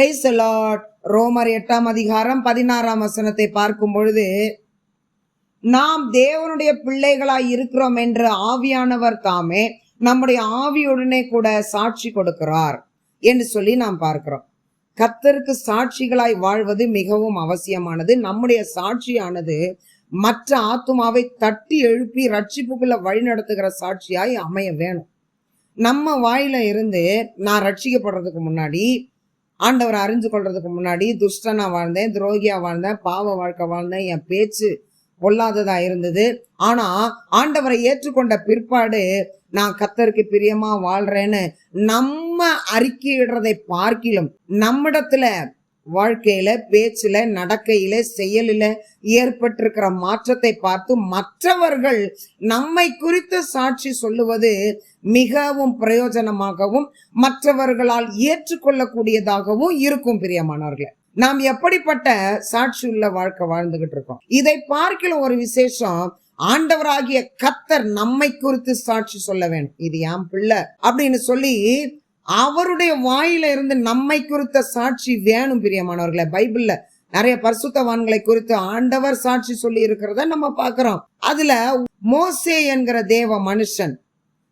Price Lord ரோமர் எட்டாம் அதிகாரம் பதினாறாம் வசனத்தை பார்க்கும் பொழுது நாம் தேவனுடைய பிள்ளைகளாய் இருக்கிறோம் என்று ஆவியானவர் தாமே நம்முடைய ஆவியுடனே கூட சாட்சி கொடுக்கிறார் என்று சொல்லி நாம் பார்க்கிறோம். கத்தருக்கு சாட்சிகளாய் வாழ்வது மிகவும் அவசியமானது. நம்முடைய சாட்சியானது மற்ற ஆத்துமாவை தட்டி எழுப்பி ரட்சிப்புக்குள்ள வழி நடத்துகிற சாட்சியாய் அமைய வேணும். நம்ம வாயில இருந்து நான் ரட்சிக்கப்படுறதுக்கு முன்னாடி ஆண்டவரை அறிஞ்சு கொள்றதுக்கு முன்னாடி துஷ்டனாக வாழ்ந்தேன் துரோகியா வாழ்ந்தேன் பாவ வாழ்க்கை வாழ்ந்தேன் என் பேச்சு பொல்லாததா இருந்தது. ஆனா ஆண்டவரை ஏற்றுக்கொண்ட பிற்பாடு நான் கத்தருக்கு பிரியமா வாழ்றேன்னு நம்ம அறிக்கையிடுறதை பார்க்கிலும் நம்மிடத்துல வாழ்க்கையில பேச்சுல நடக்கையில செயலில ஏற்பட்டிருக்கிற மாற்றத்தை பார்த்து மற்றவர்கள் நம்மை குறித்து சாட்சி சொல்லுவது மிகவும் பிரயோஜனமாகவும் மற்றவர்களால் ஏற்றுக்கொள்ளக்கூடியதாகவும் இருக்கும் பிரியமானவர்களை. நாம் எப்படிப்பட்ட சாட்சி உள்ள வாழ்க்கை வாழ்ந்துகிட்டு இருக்கோம்? இதை பார்க்கல ஒரு விசேஷம் ஆண்டவராகிய கத்தர் நம்மை குறித்து சாட்சி சொல்ல வேண்டும். இது என் பிள்ளை அப்படின்னு சொல்லி அவருடைய வாயில இருந்து நம்மை குறித்த சாட்சி வேணும் பிரியமானவர்களே. பைபிள்ல நிறைய பரிசுத்தவான்களை குறித்து ஆண்டவர் சாட்சி சொல்லி இருக்கிறத நம்ம பார்க்கிறோம். அதுல மோசே என்கிற தேவ மனுஷன்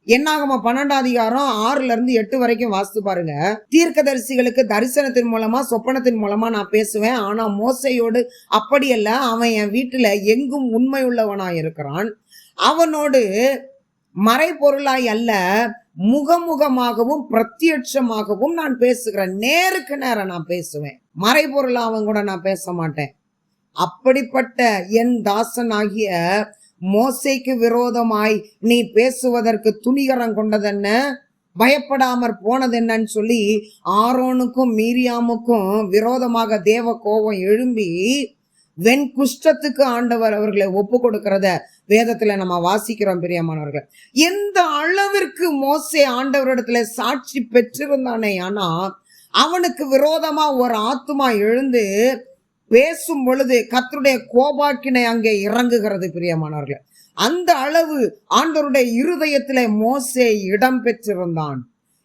என்னாகம பன்னெண்டாம் அதிகாரம் ஆறுல இருந்து எட்டு வரைக்கும் வாசித்து பாருங்க. தீர்க்கதரிசிகளுக்கு தரிசனத்தின் மூலமா சொப்பனத்தின் மூலமா நான் பேசுவேன். ஆனா மோசையோடு அப்படியல்ல அவன் என் வீட்டுல எங்கும் உண்மை உள்ளவனா இருக்கிறான் அவனோடு மறைபொருளாய் அல்ல. முகமுகமாகவும் பிரத்யட்சமாகவும் நான் பேசுகிறேன் நேருக்கு நேரம் நான் பேசுவேன். மறைபொருளா அவன் கூட நான் பேச மாட்டேன். அப்படிப்பட்ட என் தாசன் ஆகிய மோசைக்கு விரோதமாய் நீ பேசுவதற்கு துணிகரம் கொண்டதென்ன? பயப்படாமற் போனதென்னு சொல்லி ஆரோனுக்கும் மீரியாமுக்கும் விரோதமாக தேவ கோபம் எழும்பி வெண் குஷ்டத்துக்கு ஆண்டவர் அவர்களை ஒப்பு கொடுக்கிறத வேதத்துல நம்ம வாசிக்கிறோம் பிரியமானவர்கள். எந்த அளவிற்கு மோசே ஆண்டவரிடத்துல சாட்சி பெற்றிருந்தானே ஆனா அவனுக்கு விரோதமா ஒரு ஆத்துமா எழுந்து பேசும் பொழுது கத்தருடைய கோபாக்கினை அங்கே இறங்குகிறது பிரியமானவர்கள். அந்த அளவு ஆண்டவருடைய இருதயத்திலே மோசே இடம் பெற்றிருந்தான்.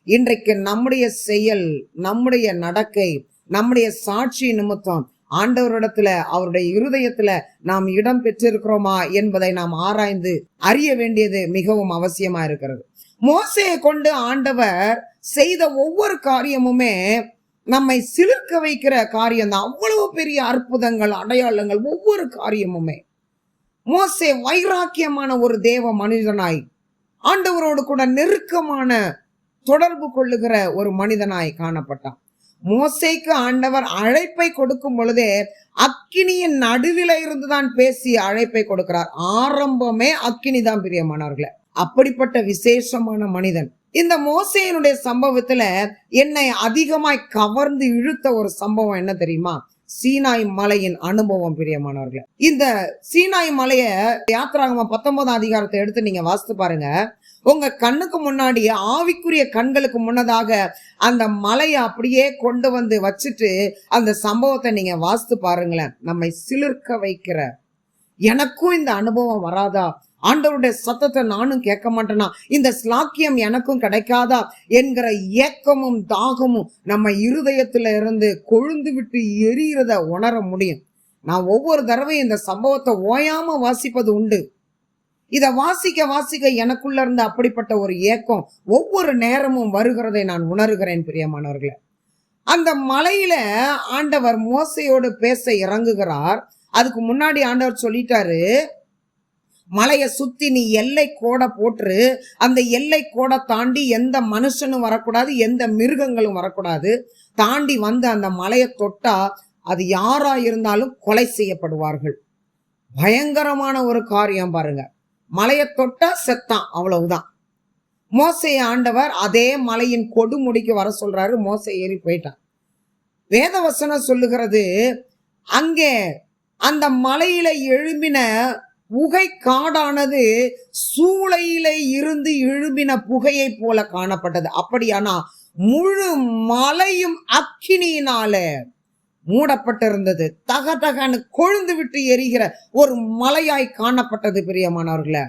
இன்றைக்கு நம்முடைய செயல் நம்முடைய நடக்கை நம்முடைய சாட்சி நிமித்தம் ஆண்டவரிடத்துல அவருடைய இருதயத்துல நாம் இடம் பெற்றிருக்கிறோமா என்பதை நாம் ஆராய்ந்து அறிய வேண்டியது மிகவும் அவசியமா இருக்கிறது. மோசையை கொண்டு ஆண்டவர் செய்த ஒவ்வொரு காரியமுமே நம்மை சிலிர்க்க வைக்கிற காரியம் தான். அவ்வளவு பெரிய அற்புதங்கள் அடையாளங்கள் ஒவ்வொரு காரியமுமே. மோசே வைராக்கியமான ஒரு தேவ மனிதனாய் ஆண்டவரோடு கூட நெருக்கமான தொடர்பு கொள்ளுகிற ஒரு மனிதனாய் காணப்பட்டான். மோசைக்கு ஆண்டவர் அழைப்பை கொடுக்கும் பொழுதே அக்கினியின் நடுவில் இருந்துதான் பேசி அழைப்பை கொடுக்கிறார். ஆரம்பமே அக்கினி தான் பிரியமானவர்களே. அப்படிப்பட்ட விசேஷமான மனிதன். இந்த மோசையினுடைய சம்பவத்துல என்னை அதிகமாய் கவர்ந்து இழுத்த ஒரு சம்பவம் என்ன தெரியுமா? சீனாய் மலையின் அனுபவம் பிரியமானவர்களே. இந்த சீனாய் மலைய யாத்திராகம பத்தொன்பதாம் அதிகாரத்தை எடுத்து நீங்க வாசித்து பாருங்க. உங்க கண்ணுக்கு முன்னாடி ஆவிக்குரிய கண்களுக்கு முன்னதாக அந்த மலையை அப்படியே கொண்டு வந்து வச்சுட்டு அந்த சம்பவத்தை நீங்க வாசித்து பாருங்களேன். நம்மை சிலிர்க்க வைக்கிற. எனக்கும் இந்த அனுபவம் வராதா? ஆண்டவருடைய சத்தத்தை நானும் கேட்க மாட்டேனா? இந்த ஸ்லாக்கியம் எனக்கும் கிடைக்காதா? என்கிற ஏக்கமும் தாகமும் நம்ம இருதயத்துல இருந்து கொழுந்து விட்டு எரியறத உணர முடியும். நான் ஒவ்வொரு தடவையும் இந்த சம்பவத்தை ஓயாம வாசிப்பது உண்டு. இதை வாசிக்க வாசிக்க எனக்குள்ள இருந்த அப்படிப்பட்ட ஒரு ஏக்கம் ஒவ்வொரு நேரமும் வருகிறதை நான் உணர்கிறேன் பிரியமானவர்களே. அந்த மலையில ஆண்டவர் மோசையோடு பேச இறங்குகிறார். அதுக்கு முன்னாடி ஆண்டவர் சொல்லிட்டாரு மலையை சுத்தி நீ எல்லை கோடை போட்டு அந்த எல்லை கோடை தாண்டி எந்த மனுஷனும் வரக்கூடாது எந்த மிருகங்களும் வரக்கூடாது. தாண்டி வந்து அந்த மலையை தொட்டா அது யாரா இருந்தாலும் கொலை செய்யப்படுவார்கள். பயங்கரமான ஒரு காரியம் பாருங்க. மலையை தொட்டா செத்தான் அவ்வளவுதான். மோசைய ஆண்டவர் அதே மலையின் கொடுமுடிக்கு வர சொல்றாரு மோசை ஏறி போயிட்டான். வேதவசனம் சொல்லுகிறது அங்கே அந்த மலையில எழும்பின புகை காடானது சூளையில இருந்து எழும்பின புகையை போல காணப்பட்டது. அப்படியானா முழு மலையும் அக்கினியினால மூடப்பட்டிருந்தது. தக தகன்னு கொழுந்து விட்டு எரிகிற ஒரு மலையாய் காணப்பட்டது பிரியமானவர்களே.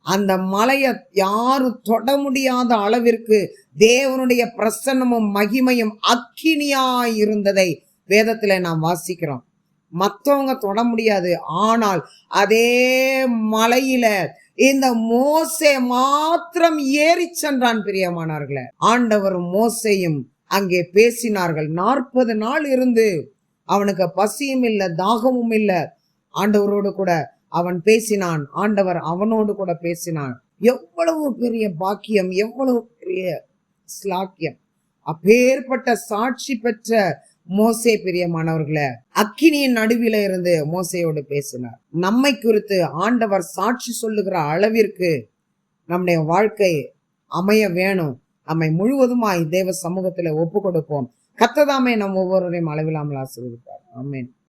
அந்த மலையை யாரும் தொட முடியாத அளவிற்கு தேவனுடைய பிரசன்னமும் மகிமையும் அக்கினியாய் இருந்ததை வேதத்தில் நாம் வாசிக்கிறோம். மற்றவங்க தொட முடியாது. ஆனால் அதே மலையில இந்த மோசே மாத்திரம் ஏறி சென்றான் பிரியமானார்களே ஆண்டவர் மோசையும் அங்கே பேசினார்கள். நாற்பது நாள் இருந்து அவனுக்கு பசியும் இல்லை தாகமும் இல்லை. ஆண்டவரோடு கூட அவன் பேசினான். ஆண்டவர் அவனோடு கூட பேசினான். எவ்வளவு பெரிய பாக்கியம் எவ்வளவு பெரிய ஸ்லாக்கியம். அப்பேற்பட்ட சாட்சி பெற்ற மோசே பிரியமானவர்களை அக்கினியின் நடுவில இருந்து மோசையோடு பேசினார். நம்மை குறித்து ஆண்டவர் சாட்சி சொல்லுகிற அளவிற்கு நம்முடைய வாழ்க்கை அமைய வேணும். நம்மை முழுவதுமாய் தேவ சமூகத்தில் ஒப்பு கொடுப்போம் கத்ததாமே நம் ஒவ்வொருவரையும் அளவில்லாமல் ஆசீர்வதிப்பார். ஆமென்.